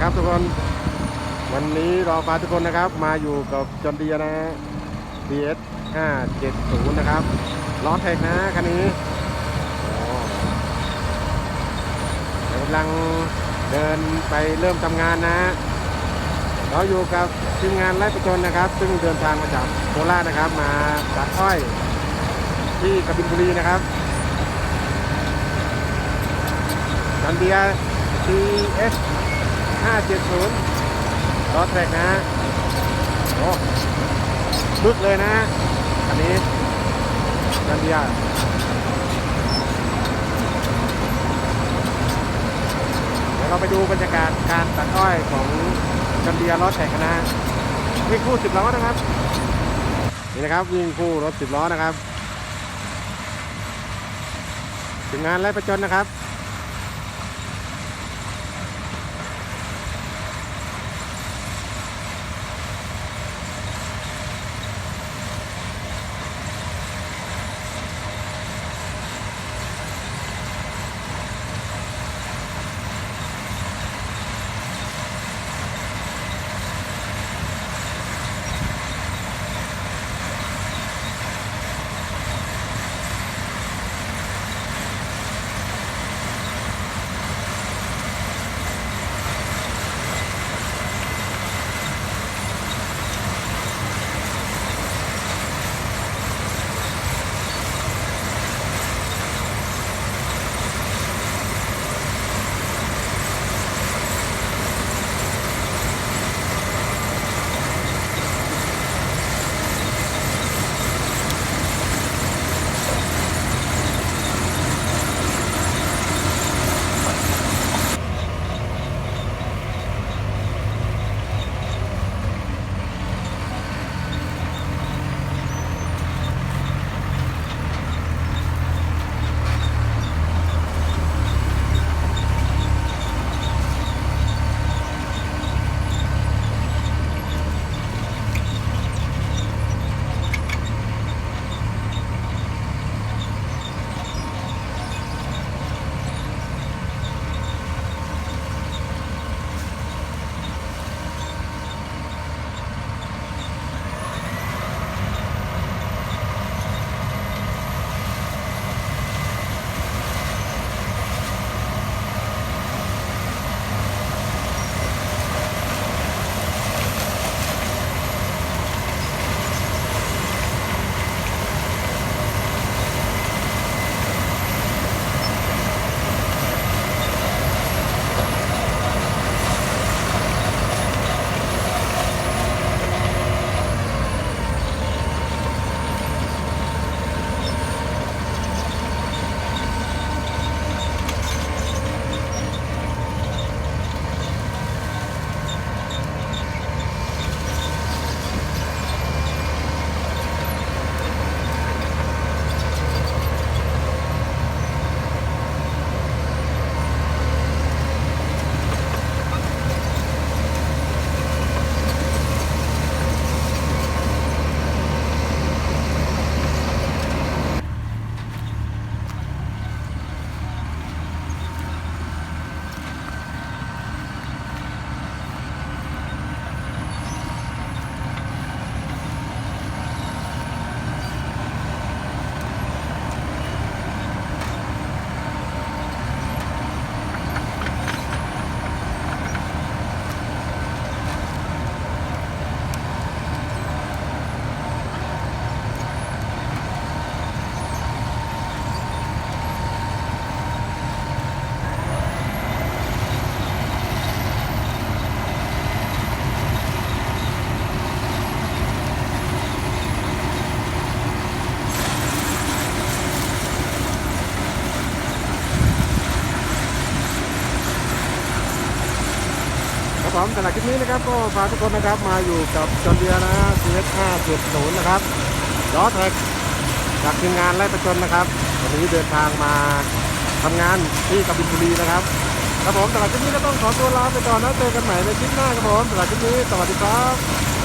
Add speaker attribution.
Speaker 1: นะครับทุกคน วันนี้เราพาทุกคนนะครับ มาอยู่กับจอนเดียนะ DS 570 นะครับล้อแท็กนะคันนี้กำลังเดินไปเริ่มทำงานนะ เราอยู่กับทีมงานไล่ประจนนะครับ ซึ่งเดินทางมาจากโคราชนะครับ มาตัดอ้อยที่กบินบุรีนะครับจอนเดีย TS 570ล้อแทร็กนะโอ้บึกเลยนะอันนี้จอนเดียเดี๋ยวเราไปดูบรรยากาศการตัดอ้อยของจอนเดียล้อแทร็กนะวิ่งคู่สิบล้อนะครับนี่นะครับวิ่งคู่รถสิบล้อนะครับถึงงานไล่ประจนนะครับ ครับผมสำหรับคลิปนี้นะครับ ก็พาทุกคนนะครับมาอยู่กับจอนเดียนะ CS 570นะครับล้อแท็กจากทีมงานไล่ประจนนะครับวันนี้เดินทางมาทำงานที่กบินบุรีนะครับครับผมสำหรับคลิปนี้ก็ต้องขอตัวลาไปก่อนนะเจอกันใหม่ในคลิปหน้าครับผมสำหรับคลิปนี้สวัสดีครับ